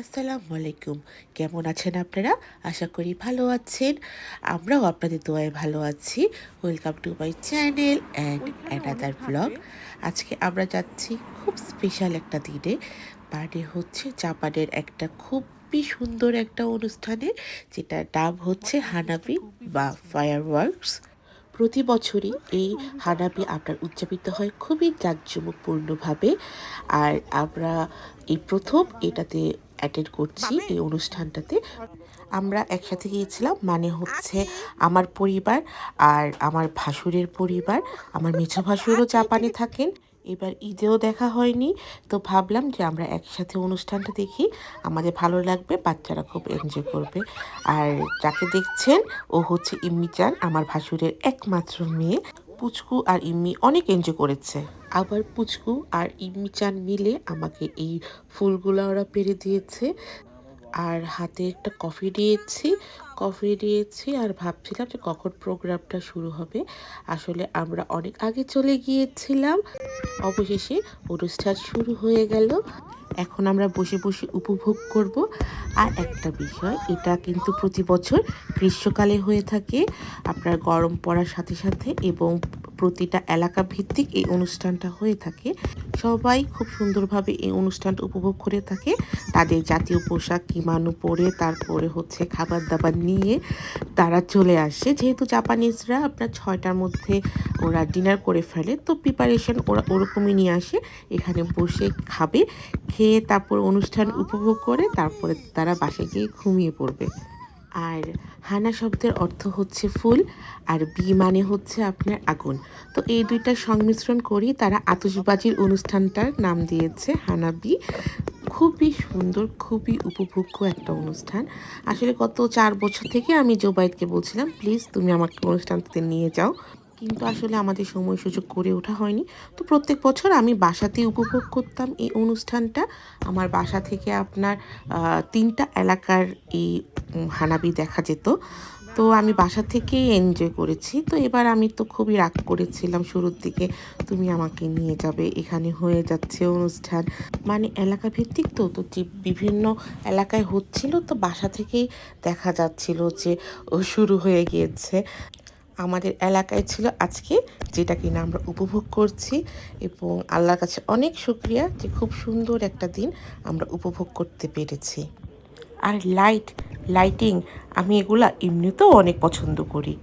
আসসালামু আলাইকুম। কেমন আছেন আপনারা? আশা করি ভালো আছেন। আমরাও আপনাদের দোয়ায় ভালো আছি। Welcome to my channel and another blog আজকে আমরা যাচ্ছি খুব স্পেশাল একটা দিনে। মানে হচ্ছে জাপানের একটা খুবই সুন্দর একটা অনুষ্ঠানে যেটার নাম হচ্ছে হানাবি বা ফায়ার ওয়ার্কস প্রতি বছরই এই হানাবি আপনার উদযাপিত হয় খুবই জাঁকজমকপূর্ণভাবে। আর আমরা এই প্রথম এটাতে অ্যাটেন্ড করছি এই অনুষ্ঠানটাতে। আমরা একসাথে গিয়েছিলাম মানে হচ্ছে আমার পরিবার আর আমার ভাসুরের পরিবার। আমার মেছো ভাসুরও জাপানে থাকেন। এবার ঈদেও দেখা হয়নি। তো ভাবলাম যে আমরা একসাথে অনুষ্ঠানটা দেখি। আমাদের ভালো লাগবে বাচ্চারা খুব এনজয় করবে। আর যাকে দেখছেন ও হচ্ছে ইম্মি চান আমার ভাসুরের একমাত্র মেয়ে। পুচকু আর ইম্মি অনেক এনজয় করেছে। আবার পুচকু আর ইম্মি চান মিলে আমাকে এই ফুলগুলো ওরা পেরে দিয়েছে। আর হাতে একটা কফি দিয়েছি কফি দিয়েছি আর ভাবছিলাম যে কখন প্রোগ্রামটা শুরু হবে। আসলে আমরা অনেক আগে চলে গিয়েছিলাম। অবশেষে অনুষ্ঠান শুরু হয়ে গেল। এখন আমরা বসে বসে উপভোগ করব। আর একটা বিষয়, এটা কিন্তু প্রতি বছর গ্রীষ্মকালে হয়ে থাকে। আপনার গরম পড়ার সাথে সাথে এবং প্রতিটা এলাকা ভিত্তিক এই অনুষ্ঠানটা হয়ে থাকে। সবাই খুব সুন্দরভাবে এই অনুষ্ঠানটা উপভোগ করে থাকে। তাদের জাতীয় পোশাক কিমানো পরে তারপরে হচ্ছে খাবার দাবার নিয়ে তারা চলে আসে। যেহেতু জাপানিজরা আপনার ছয়টার মধ্যে ওরা ডিনার করে ফেলে, তো প্রিপারেশন ওরা ওরকমই নিয়ে আসে। এখানে বসে খাবে, খেয়ে তারপর অনুষ্ঠান উপভোগ করে, তারপরে তারা বাসায় গিয়ে ঘুমিয়ে পড়বে। আর হানা শব্দের অর্থ হচ্ছে ফুল আর বি মানে হচ্ছে আপনার আগুন। তো এই দুইটা সংমিশ্রণ করি তারা আতশবাজির অনুষ্ঠানটার নাম দিয়েছে হানা বি। খুবই সুন্দর, খুবই উপভোগ্য একটা অনুষ্ঠান। আসলে গত চার বছর থেকে আমি জোবাইদকে বলছিলাম, প্লিজ তুমি আমাকে অনুষ্ঠানটাতে নিয়ে যাও। কিন্তু আসলে আমাদের সময় সুযোগ করে ওঠা হয়নি। তো প্রত্যেক বছর আমি বাসাতেই উপভোগ করতাম এই অনুষ্ঠানটা। আমার বাসা থেকে আপনার তিনটা এলাকার এই হানাবি দেখা যেত। তো আমি বাসা থেকেই এনজয় করেছি। তো এবার আমি তো খুবই রাগ করেছিলাম শুরুর দিকে, তুমি আমাকে নিয়ে যাবে, এখানে হয়ে যাচ্ছে অনুষ্ঠান। মানে এলাকা ভিত্তিক তো তো বিভিন্ন এলাকায় হচ্ছিল, তো বাসা থেকেই দেখা যাচ্ছিল যে শুরু হয়ে গিয়েছে। আমাদের এলাকায় ছিল আজকে, যেটা কিনা আমরা উপভোগ করছি এবং আল্লাহর কাছে অনেক শুক্রিয়া যে খুব সুন্দর একটা দিন আমরা উপভোগ করতে পেরেছি। আর লাইট লাইটিং আমি এগুলা এমনিতেও অনেক পছন্দ করি।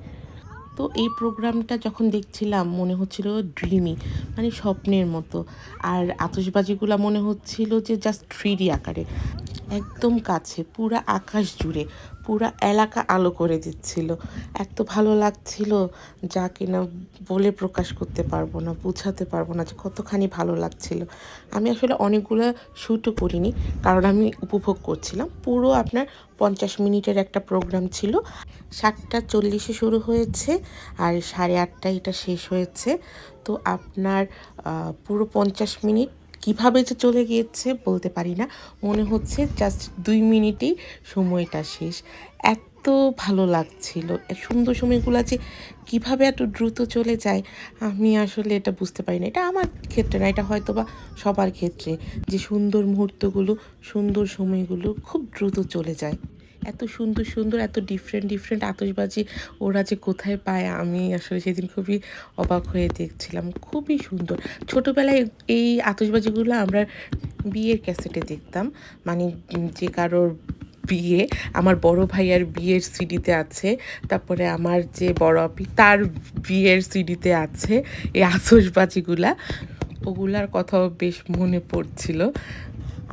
তো এই প্রোগ্রামটা যখন দেখছিলাম, মনে হচ্ছিল ড্রিমি মানে স্বপ্নের মতো। আর আতসবাজিগুলো মনে হচ্ছিল যে জাস্ট থ্রি আকারে। একদম কাছে, পুরা আকাশ জুড়ে, পুরা এলাকা আলো করে দিচ্ছিল। এত ভালো লাগছিল যা কিনা বলে প্রকাশ করতে পারব না, বুঝাতে পারব না যে কতখানি ভালো লাগছিল। আমি আসলে অনেকগুলো শ্যুটও করিনি, কারণ আমি উপভোগ করছিলাম। পুরো আপনার পঞ্চাশ মিনিটের একটা প্রোগ্রাম ছিল। সাতটা চল্লিশে শুরু হয়েছে আর সাড়ে আটটায় এটা শেষ হয়েছে। তো আপনার পুরো পঞ্চাশ মিনিট কীভাবে যে চলে গিয়েছে বলতে পারি না। মনে হচ্ছে জাস্ট দুই মিনিটেই সময়টা শেষ। এত ভালো লাগছিল। সুন্দর সময়গুলো যে কীভাবে এত দ্রুত চলে যায়, আমি আসলে এটা বুঝতে পারি না। এটা আমার ক্ষেত্রে না, এটা হয়তো বা সবার ক্ষেত্রে যে সুন্দর মুহূর্তগুলো, সুন্দর সময়গুলো খুব দ্রুত চলে যায়। এত সুন্দর সুন্দর, এত ডিফারেন্ট ডিফারেন্ট আতসবাজি ওরা যে কোথায় পায়, আমি আসলে সেদিন খুবই অবাক হয়ে দেখছিলাম। খুবই সুন্দর। ছোটোবেলায় এই আতসবাজিগুলো আমরা বিয়ের ক্যাসেটে দেখতাম। মানে যে কারোর বিয়ে, আমার বড় ভাইয়ার বিয়ের সিডিতে আছে, তারপরে আমার যে বড় আপি, তার বিয়ের সিডিতে আছে এই আতসবাজিগুলা ওগুলার কথাও বেশ মনে পড়ছিল।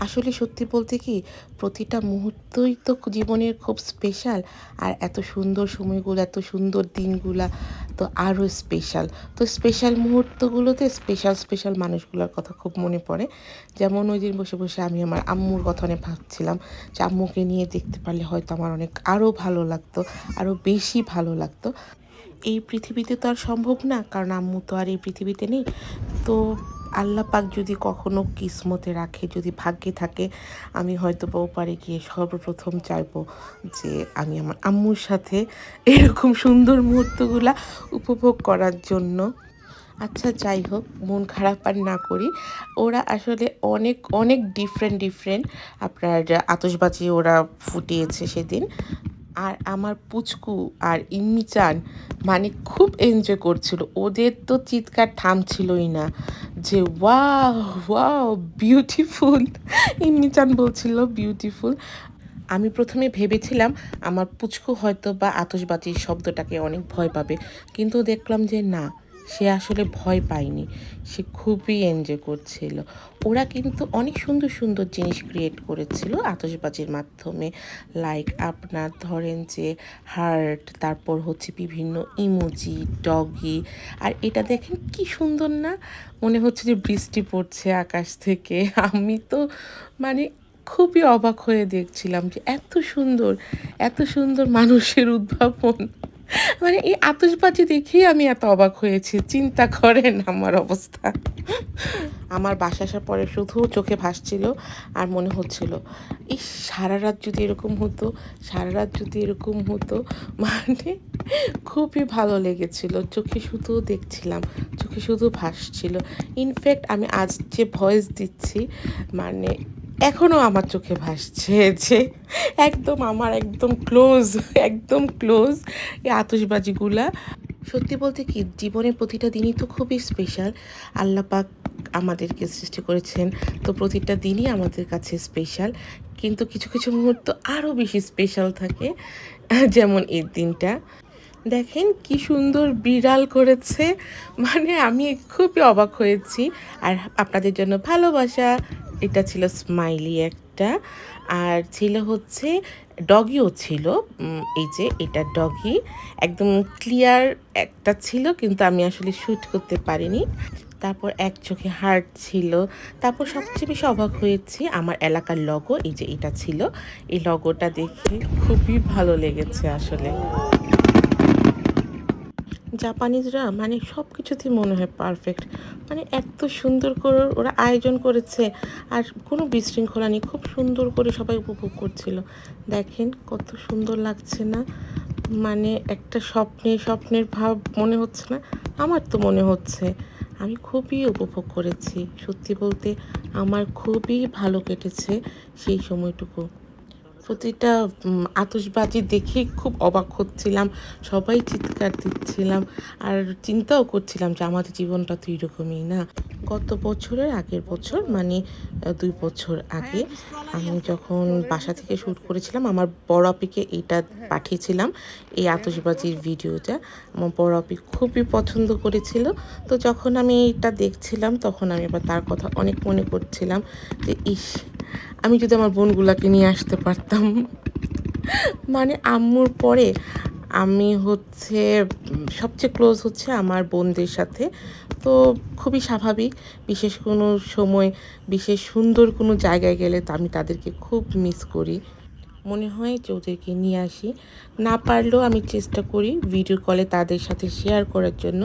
আসলে সত্যি বলতে কি, প্রতিটা মুহূর্তই তো জীবনের খুব স্পেশাল আর এত সুন্দর সময়গুলো, এত সুন্দর দিনগুলা তো আরও স্পেশাল তো স্পেশাল মুহূর্তগুলোতে স্পেশাল স্পেশাল মানুষগুলোর কথা খুব মনে পড়ে। যেমন ওই দিন বসে বসে আমি আমার আম্মুর কথা অনেক ভাবছিলাম যে আম্মুকে নিয়ে দেখতে পারলে হয়তো আমার অনেক আরও ভালো লাগতো আরও বেশি ভালো লাগতো। এই পৃথিবীতে তো আর সম্ভব না, কারণ আম্মু তো আর এই পৃথিবীতে নেই। তো আল্লাহ পাক যদি কখনো কিসমতে রাখে, যদি ভাগ্যে থাকে, আমি হয়তো বউ পারে গিয়ে সর্বপ্রথম চাইব যে আমি আমার আম্মুর সাথে এরকম সুন্দর মুহূর্তগুলা উপভোগ করার জন্য। আচ্ছা যাই হোক, মন খারাপ আর না করি। ওরা আসলে অনেক অনেক ডিফারেন্ট ডিফারেন্ট আপনার আতসবাজি ওরা ফুটিয়েছে সেদিন। আর আমার পুচকু আর ইম্মি চান মানে খুব এনজয় করছিল। ওদের তো চিৎকার থামছিলই না যে ওয়া ওয়া বিউটিফুল ইম্মি চান বলছিল বিউটিফুল আমি প্রথমে ভেবেছিলাম আমার পুচকু হয়তো বা আতসবাজির শব্দটাকে অনেক ভয় পাবে, কিন্তু দেখলাম যে না সে আসলে ভয় পায়নি। সে খুবই এনজয় করছিল। ওরা কিন্তু অনেক সুন্দর সুন্দর জিনিস ক্রিয়েট করেছিল আতসবাজির মাধ্যমে। লাইক আপনার ধরেন যে হার্ট তারপর হচ্ছে বিভিন্ন ইমোজি ডগি আর এটা দেখেন কি সুন্দর না? মনে হচ্ছে যে বৃষ্টি পড়ছে আকাশ থেকে। আমি তো মানে খুবই অবাক হয়ে দেখছিলাম যে এত সুন্দর এত সুন্দর মানুষের উদ্ভাবন। মানে এই আতসবাজি দেখেই আমি এত অবাক হয়েছি, চিন্তা করেন আমার অবস্থা। আমার বাসা আসার পরে শুধু চোখে ভাসছিল আর মনে হচ্ছিল এই সারা রাত যদি এরকম হতো, সারা রাত যদি এরকম হতো মানে খুবই ভালো লেগেছিল। চোখে শুধু দেখছিলাম, চোখে শুধু ভাসছিল। ইনফ্যাক্ট আমি আজ যে ভয়েস দিচ্ছি মানে এখনও আমার চোখে ভাসছে যে একদম আমার একদম ক্লোজ একদম ক্লোজ এই আতসবাজিগুলা সত্যি বলতে কি, জীবনের প্রতিটা দিনই তো খুবই স্পেশাল আল্লাপাক আমাদেরকে সৃষ্টি করেছেন, তো প্রতিটা দিনই আমাদের কাছে স্পেশাল কিন্তু কিছু কিছু মুহূর্ত আরও বেশি স্পেশাল থাকে, যেমন এই দিনটা। দেখেন কি সুন্দর বিড়াল করেছে মানে আমি খুবই অবাক হয়েছি। আর আপনাদের জন্য ভালোবাসা এটা ছিল স্মাইলি একটা। আর ছিল হচ্ছে ডগিও ছিল। এই যে এটা ডগি একদম ক্লিয়ার একটা ছিল, কিন্তু আমি আসলে শ্যুট করতে পারিনি। তারপর এক চোখে হার্ট ছিল। তারপর সবচেয়ে বেশি অবাক হয়েছি আমার এলাকার লগো এই যে এটা ছিল। এই লগোটা দেখে খুবই ভালো লেগেছে আসলে। জাপানিজরা মানে সব কিছুতেই মনে হয় পারফেক্ট মানে এত সুন্দর করে ওরা আয়োজন করেছে আর কোনো বিশৃঙ্খলা নেই, খুব সুন্দর করে সবাই উপভোগ করছিল। দেখেন কত সুন্দর লাগছে না? মানে একটা স্বপ্নে, স্বপ্নের ভাব মনে হচ্ছে না? আমার তো মনে হচ্ছে। আমি খুবই উপভোগ করেছি। সত্যি বলতে আমার খুবই ভালো কেটেছে সেই সময়টুকু। প্রতিটা উম, আতশবাজি দেখে খুব অবাক হচ্ছিলাম সবাই চিৎকার দিচ্ছিলাম আর চিন্তাও করছিলাম যে আমাদের জীবনটা তো এরকমই না। গত বছরের আগের বছর মানে দুই বছর আগে আমি যখন বাসা থেকে শ্যুট করেছিলাম আমার বড় আপিকে এইটা পাঠিয়েছিলাম এই আতশবাজির ভিডিওটা। আমার বড় আপি খুবই পছন্দ করেছিল। তো যখন আমি এটা দেখছিলাম তখন আমি আবার তার কথা অনেক মনে করছিলাম যে ইস আমি যদি আমার বোনগুলাকে নিয়ে আসতে পারতাম। মানে আম্মুর পরে আমি হচ্ছে, সবচেয়ে ক্লোজ হচ্ছে আমার বোনদের সাথে। তো খুবই স্বাভাবিক, বিশেষ কোনো সময়, বিশেষ সুন্দর কোনো জায়গায় গেলে তো আমি তাদেরকে খুব মিস করি। মনে হয় যে ওদেরকে নিয়ে আসি। না পারলেও আমি চেষ্টা করি ভিডিও কলে তাদের সাথে শেয়ার করার জন্য।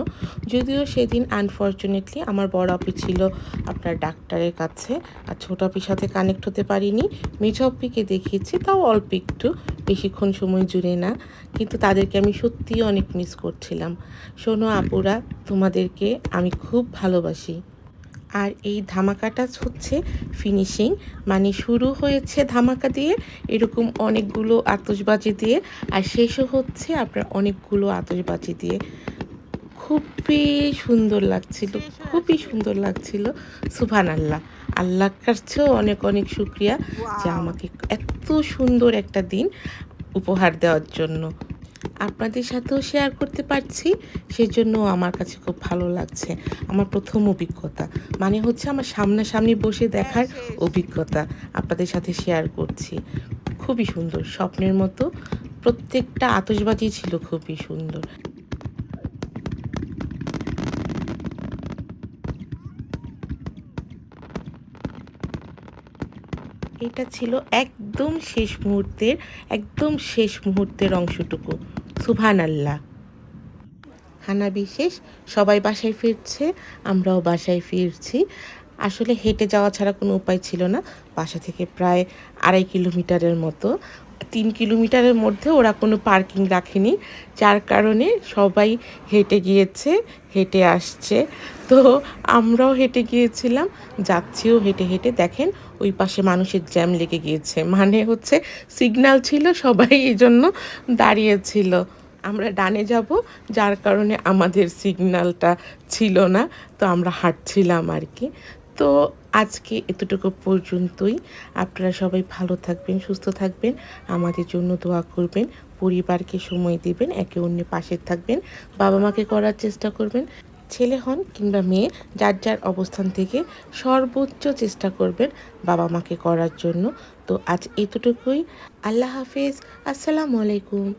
যদিও সেদিন আনফর্চুনেটলি আমার বড় আপি ছিল আপনার ডাক্তারের কাছে। আর ছোট আপির সাথে কানেক্ট হতে পারিনি। মেজ আপিকে দেখিয়েছি, তাও অল্প একটু। বেশিক্ষণ সময় জুড়ে না। কিন্তু তাদেরকে আমি সত্যিই অনেক মিস করছিলাম। শোনো আপুরা, তোমাদেরকে আমি খুব ভালোবাসি। আর এই ধামাকাটা হচ্ছে ফিনিশিং মানে শুরু হয়েছে ধামাকা দিয়ে এরকম অনেকগুলো আতশবাজি দিয়ে আর শেষও হচ্ছে আপনার অনেকগুলো আতশবাজি দিয়ে। খুবই সুন্দর লাগছিল খুবই সুন্দর লাগছিল। সুভান আল্লাহ আল্লাহর কাছেও অনেক অনেক শুক্রিয়া যে আমাকে এত সুন্দর একটা দিন উপহার দেওয়ার জন্য। আপনাদের সাথেও শেয়ার করতে পারছি সেজন্য আমার কাছে খুব ভালো লাগছে। আমার প্রথম অভিজ্ঞতা মানে হচ্ছে আমার সামনাসামনি বসে দেখার অভিজ্ঞতা আপনাদের সাথে শেয়ার করছি। খুবই সুন্দর স্বপ্নের মতো প্রত্যেকটা আতসবাজি ছিল খুবই সুন্দর। এটা ছিল একদম শেষ মুহূর্তের, একদম শেষ মুহূর্তের অংশটুকু। সুভান আল্লাহ হানা বিশেষ সবাই বাসায় ফিরছে, আমরাও বাসায় ফিরছি। আসলে হেঁটে যাওয়া ছাড়া কোনো উপায় ছিল না। বাসা থেকে প্রায় আড়াই কিলোমিটারের মতো। তিন কিলোমিটারের মধ্যে ওরা কোনো পার্কিং রাখেনি। যার কারণে সবাই হেঁটে গিয়েছে, হেঁটে আসছে। তো আমরাও হেঁটে গিয়েছিলাম যাচ্ছিও হেঁটে হেঁটে দেখেন ওই পাশে মানুষের জ্যাম লেগে গিয়েছে। মানে হচ্ছে সিগনাল ছিল, সবাই এই জন্য দাঁড়িয়েছিল। আমরা ডানে যাব, যার কারণে আমাদের সিগনালটা ছিল না, তো আমরা হাঁটছিলাম আর কি। তো আজকে এতটুকু পর্যন্তই। আপনারা সবাই ভালো থাকবেন, সুস্থ থাকবেন। আমাদের জন্য দোয়া করবেন। পরিবারকে সময় দিবেন, একে অন্যের পাশে থাকবেন। বাবা মাকে করার চেষ্টা করবেন। ছেলে হন কিংবা মেয়ে, যার যার অবস্থান থেকে সর্বোচ্চ চেষ্টা করবেন বাবা মাকে করার জন্য। তো আজ এতটুকুই। আল্লাহ হাফেজ। আসসালামু আলাইকুম।